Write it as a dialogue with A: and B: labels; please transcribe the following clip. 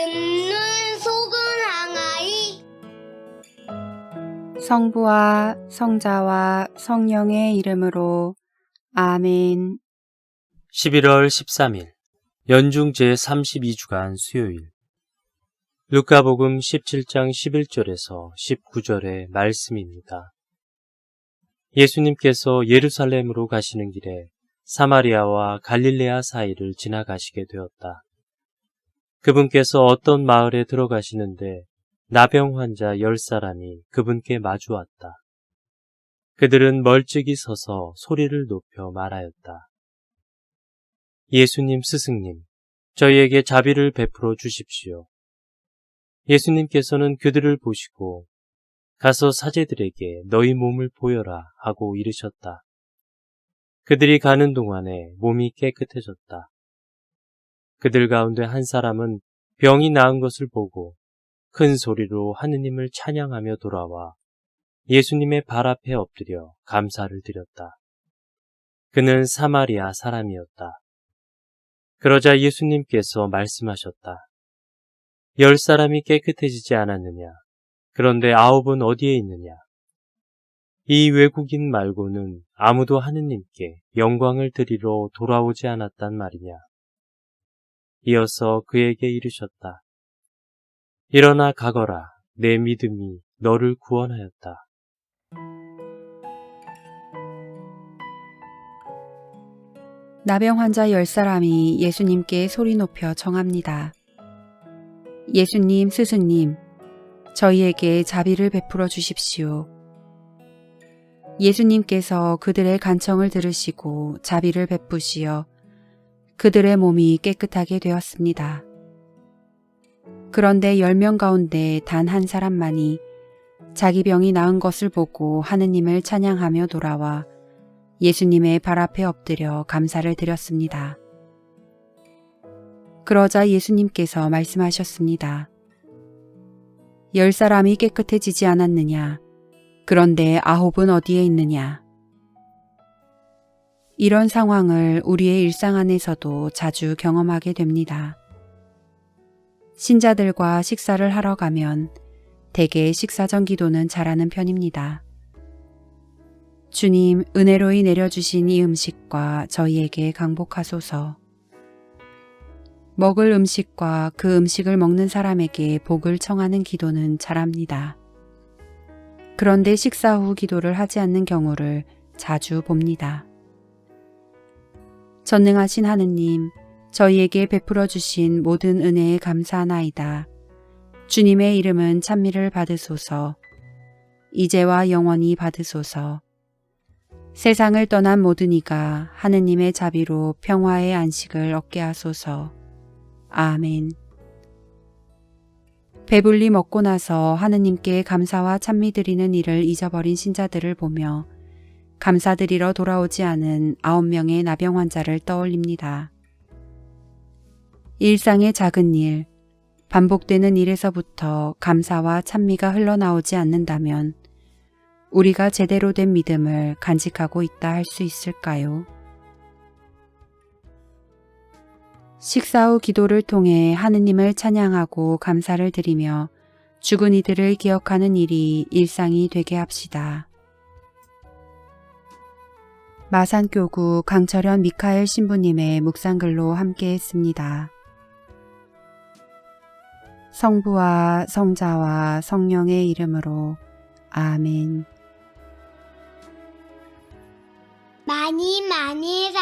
A: 듣는 속은 항아리
B: 성부와 성자와 성령의 이름으로 아멘.
C: 11월 13일 연중 제32주간 수요일 루카복음 17장 11절에서 19절의 말씀입니다. 예수님께서 예루살렘으로 가시는 길에 사마리아와 갈릴레아 사이를 지나가시게 되었다. 그분께서 어떤 마을에 들어가시는데 나병 환자 열 사람이 그분께 마주 왔다. 그들은 멀찍이 서서 소리를 높여 말하였다. 예수님 스승님, 저희에게 자비를 베풀어 주십시오. 예수님께서는 그들을 보시고 가서 사제들에게 너희 몸을 보여라 하고 이르셨다. 그들이 가는 동안에 몸이 깨끗해졌다. 그들 가운데 한 사람은 병이 나은 것을 보고 큰 소리로 하느님을 찬양하며 돌아와 예수님의 발 앞에 엎드려 감사를 드렸다. 그는 사마리아 사람이었다. 그러자 예수님께서 말씀하셨다. 열 사람이 깨끗해지지 않았느냐? 그런데 아홉은 어디에 있느냐? 이 외국인 말고는 아무도 하느님께 영광을 드리러 돌아오지 않았단 말이냐? 이어서 그에게 이르셨다. 일어나 가거라. 내 믿음이 너를 구원하였다.
B: 나병 환자 열 사람이 예수님께 소리 높여 청합니다. 예수님, 스승님, 저희에게 자비를 베풀어 주십시오. 예수님께서 그들의 간청을 들으시고 자비를 베푸시어 그들의 몸이 깨끗하게 되었습니다. 그런데 열 명 가운데 단 한 사람만이 자기 병이 나은 것을 보고 하느님을 찬양하며 돌아와 예수님의 발 앞에 엎드려 감사를 드렸습니다. 그러자 예수님께서 말씀하셨습니다. 열 사람이 깨끗해지지 않았느냐? 그런데 아홉은 어디에 있느냐? 이런 상황을 우리의 일상 안에서도 자주 경험하게 됩니다. 신자들과 식사를 하러 가면 대개 식사 전 기도는 잘하는 편입니다. 주님, 은혜로이 내려주신 이 음식과 저희에게 강복하소서. 먹을 음식과 그 음식을 먹는 사람에게 복을 청하는 기도는 잘합니다. 그런데 식사 후 기도를 하지 않는 경우를 자주 봅니다. 전능하신 하느님, 저희에게 베풀어 주신 모든 은혜에 감사하나이다. 주님의 이름은 찬미를 받으소서. 이제와 영원히 받으소서. 세상을 떠난 모든 이가 하느님의 자비로 평화의 안식을 얻게 하소서. 아멘. 배불리 먹고 나서 하느님께 감사와 찬미 드리는 일을 잊어버린 신자들을 보며 감사드리러 돌아오지 않은 아홉 명의 나병 환자를 떠올립니다. 일상의 작은 일, 반복되는 일에서부터 감사와 찬미가 흘러나오지 않는다면 우리가 제대로 된 믿음을 간직하고 있다 할 수 있을까요? 식사 후 기도를 통해 하느님을 찬양하고 감사를 드리며 죽은 이들을 기억하는 일이 일상이 되게 합시다. 마산교구 강철현 미카엘 신부님의 묵상글로 함께 했습니다. 성부와 성자와 성령의 이름으로 아멘.
A: 많이 많이.